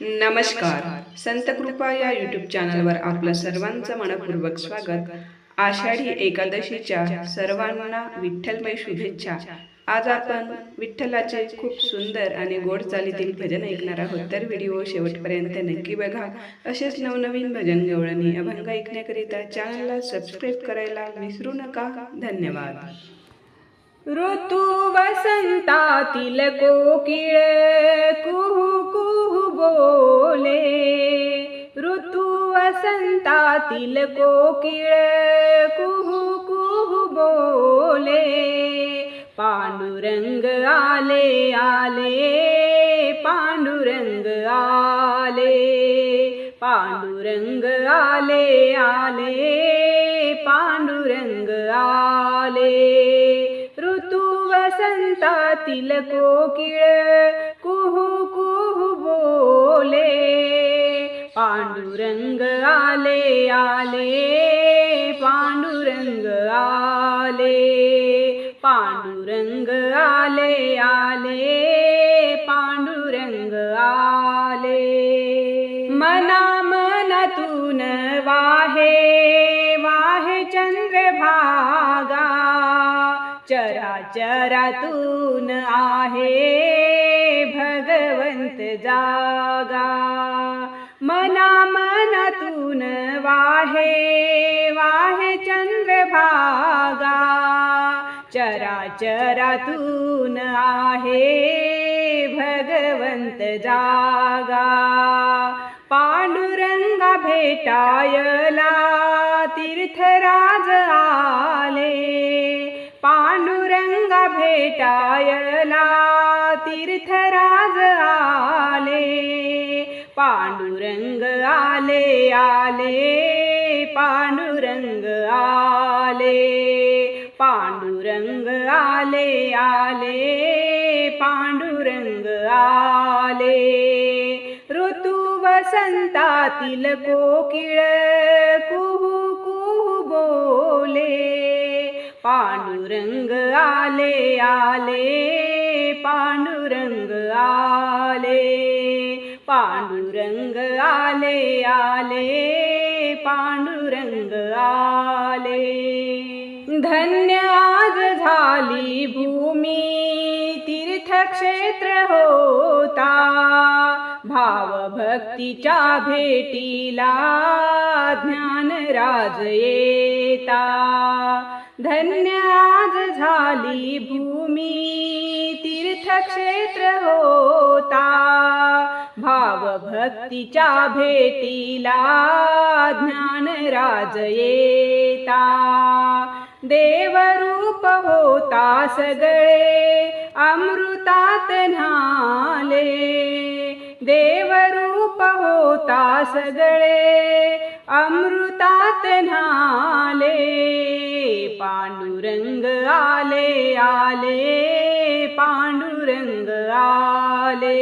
नमस्कार. संत कृपा या यूट्यूब चॅनलवर आपलं सर्वांचं मनपूर्वक स्वागत. आषाढी एकादशीच्या सर्वांना विठ्ठलमय शुभेच्छा. आज आपण विठ्ठलाचे खूप सुंदर आणि गोड चालीतील भजन ऐकणार आहोत. तर व्हिडिओ शेवटपर्यंत नक्की बघा. असेच नवनवीन भजन गवळणी अभंग ऐकण्याकरिता चॅनलला सबस्क्राईब करायला विसरू नका. धन्यवाद. ऋतू वसंतातील कोकिळ कुहू कुहू बोले। ऋतू वसंतातील कोकिळ कुहू कुहू बोले। पांडुरंग आले आले पांडुरंग आले। पांडुरंग आले आले पांडुरंग आले। वसंतातील कोकिळ कुहू कुहू बोले पांडुरंग आले आले पांडुरंग आले पांडुरंग आले आले पांडुरंग आले चराचरातून आहे. भगवंत जागा. मना मनातून वाहे वाहे चंद्रभागा चराचरातून आहे भगवंत जागा. पांडुरंगा भेटायला तीर्थराज आले. भेटायला तीर्थराज आले पांडुरंग आले आले पांडुरंग आले पांडुरंग आले आले पांडुरंग आले. ऋतू वसंतातील कोकिळ कुहू कुहू बोले पांडुरंग आले आले पांडुरंग आले पांडुरंग आले आले पांडुरंग आले. धन्य आज झाली भूमी तीर्थक्षेत्र होता. भावभक्तीच्या भेटीला ज्ञानराज येता. धन्य आज झाली भूमी तीर्थक्षेत्र होता. भावभक्तीच्या भेटीला ज्ञानराज येता. देवरूप होता सगळे अमृतात न्हाले. देवरूप होता सगळे अमृतात नाले पांडुरंग आले आले पांडुरंग आले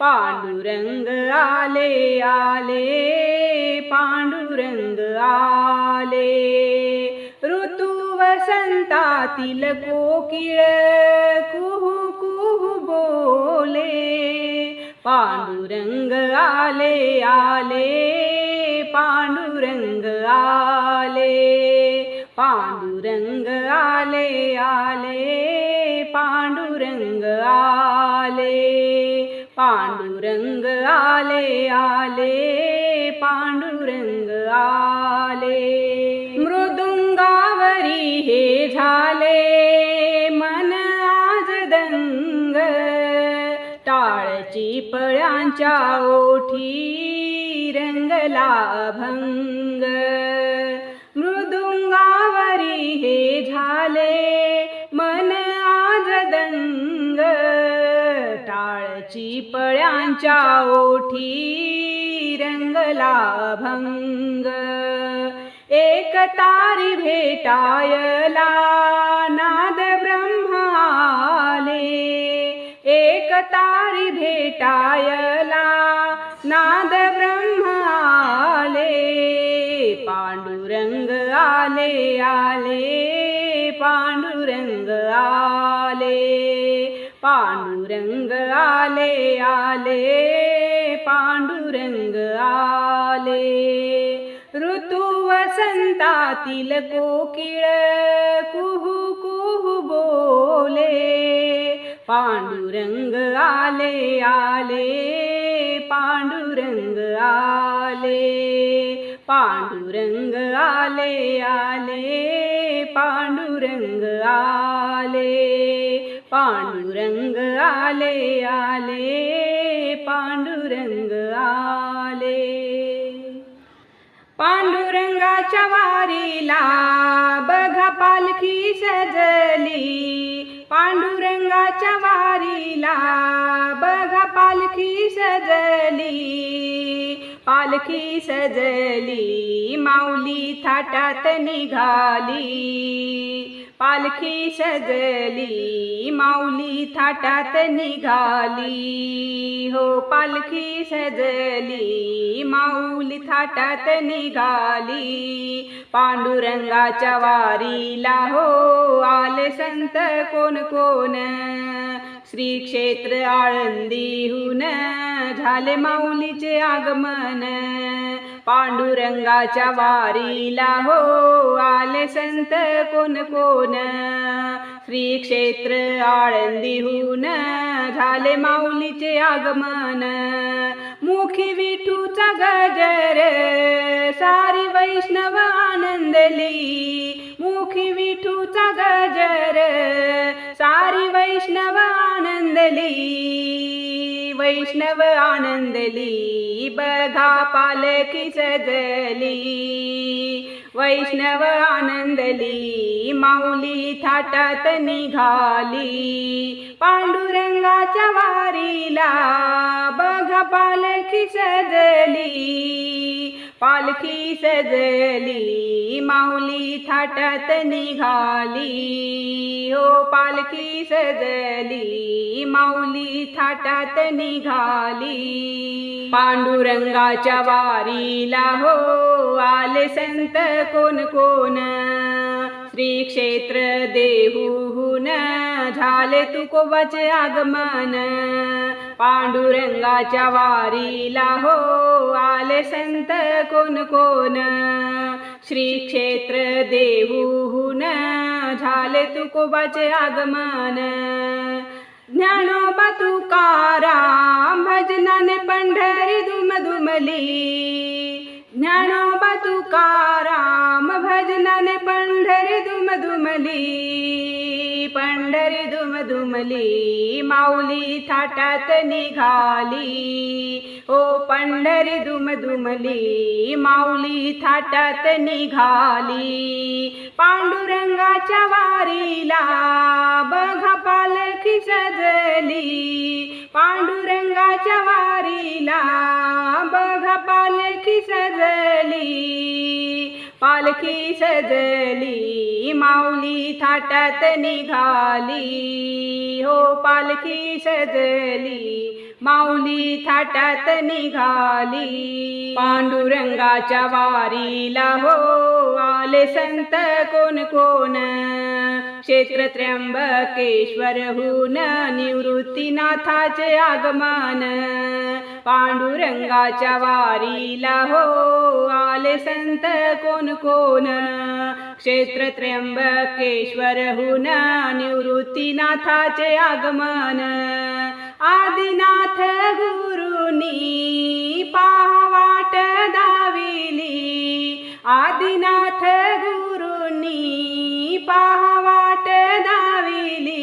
पांडुरंग आले आले पांडुरंग आले. ऋतू वसंतातील कोकिळ कुहू कुहू बोले पांडुरंग आले आले पांडुरंग आले पांडुरंग आले आले पांडुरंग आले पांडुरंग आले आले पांडुरंग आले मृदुंगावरी हे झाले मन आज दंग टाळची पळ्यांच्या ओठी रंगला अभंग. मृदुंगावरी हे झाले मन आज दंग टाळची पळ्यांच्या ओठी रंगला अभंग. एक तारी भेटायला नाद ब्रह्माले. एक तारी भेटायला नाद ब्रह्म आले पांडुरंग आले आले पांडुरंग आले पांडुरंग आले आले पांडुरंग आले. ऋतू वसंतातील कोकिळ कुहू कुहू बोले पांडुरंग आले आले. पांडुरंग आले पांडुरंग आले आले पांडुरंग आले पांडुरंग आले आले पांडुरंग आले. पांडुरंगाच्या वारीला बघा पालखी सजली पांडुरंगाच्या वारीला. बघा पालखी सजली पालखी सजली माऊली थाटात निघाली. पालखी सजली माऊली थाटात निघाली. हो पालखी सजली माऊली थाटात निघाली. पांडुरंगाच्या वारीला हो आले संत कोण कोण. श्री क्षेत्र आळंदीहून झाले माऊलीचे आगमन. पांडुरंगाच्या वारीला हो आले संत कोण कोण? श्री क्षेत्र आळंदीहून झाले माऊलीचे आगमन. मुखी विठूचा गजर सारी वैष्णव आनंदली. मुखी विठूचा गजर सारी वैष्णव आनंदली. वैष्णव आनंदली. बघा पालखी सजली वैष्णव आनंदली माऊली थाटात निघाली. पांडुरंगाच्या वारीला बघ पालखी सजली. पालखी सजली माऊली थाटात निघाली. हो पालखी सजली माऊली थाटात निघाली. पांडुरंगाच्या वारीला हो आले संत कोण कोण? श्री क्षेत्र देहून झाले तुकोबाचे आगमन. पांडुरंगाच्या वारीला हो आले संत कोण कोण? श्री क्षेत्र देहून झाले तुकोबाचे आगमन. ज्ञानोबा तुकाराम भजनाने पंढरी दुम ज्ञानोबा तुकाराम भजनाने पंढरी दुम दुमली पंढरी दुमधुमली माऊली थाटात निघाली. ओ पंढरी दुमधुमली माऊली थाटात निघाली. पांडुरंगाच्या वारीला बघा पालखी सजली. पांडुरंगाच्या वारीला बघा पालखी सजली. पालखी सजली माऊली थाटात निघाली. हो पालखी सजली माऊली थाटात निघाली. पांडुरंगाच्या वारीला हो आले संत कोण कोण? क्षेत्र त्र्यंबकेश्वरहून निवृत्तीनाथाचे आगमन. पांडुरंगाच्या वारीला हो आले संत कोण कोण? क्षेत्र त्र्यंबकेश्वरहून निवृत्तीनाथाचे आगमन. आदिनाथ गुरुनी पावाट दाविली. आदिनाथ गुरुनी पावाट दाविली.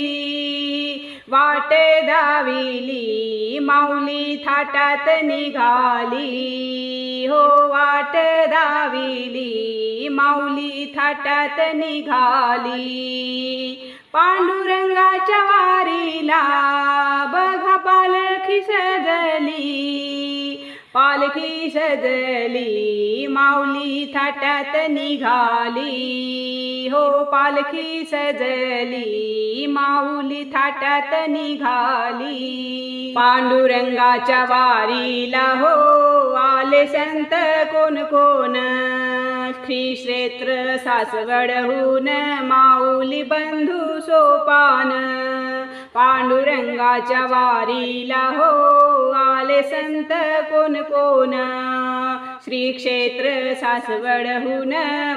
वाट दाविली माऊली थाटात निघाली. हो वाट दाविली माऊली थाटात निघाली. पांडुरंगाच्या वारीला सजली माऊली थाटात निघाली. हो पालखी सजली माऊली थाटात निघाली. पांडुरंगाच्या वारीला हो आले संत कोण कोण? श्री क्षेत्र सासगडहून माऊली बंधू सोपान. पांडुरंगाच्या वारीला हो आले संत कोण कोण? श्री क्षेत्र सासवडहून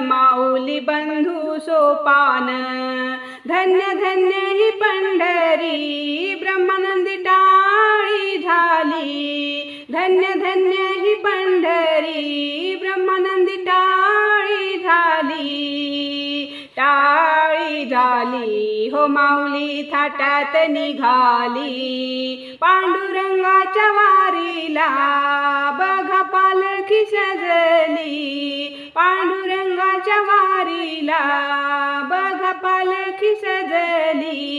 माऊली बंधू सोपान. धन्य धन्य ही पंढरी ब्रह्मानंदी टाळी झाली. धन्य धन्य ही पंढरी ब्रह्मानंदी टाळी झाली. टाळी झाली हो माऊली थाटात निघाली. पांडुरंगाच्या वारीला बघा पालखी सजली. पांडुरंगाच्या वारीला बघा पालखी सजली.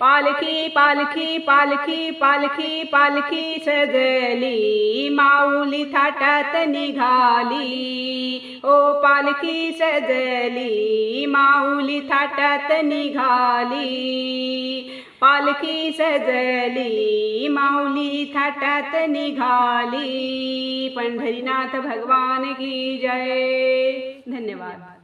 पालखी पालखी पालखी पालखी पालखी सजली. माऊली थाटात निघाली. ओ पालखी सजली. माऊली थाटात निघाली. पालखी सजली माऊली थाटात निघाली. पंढरीनाथ भगवान की जय. धन्यवाद.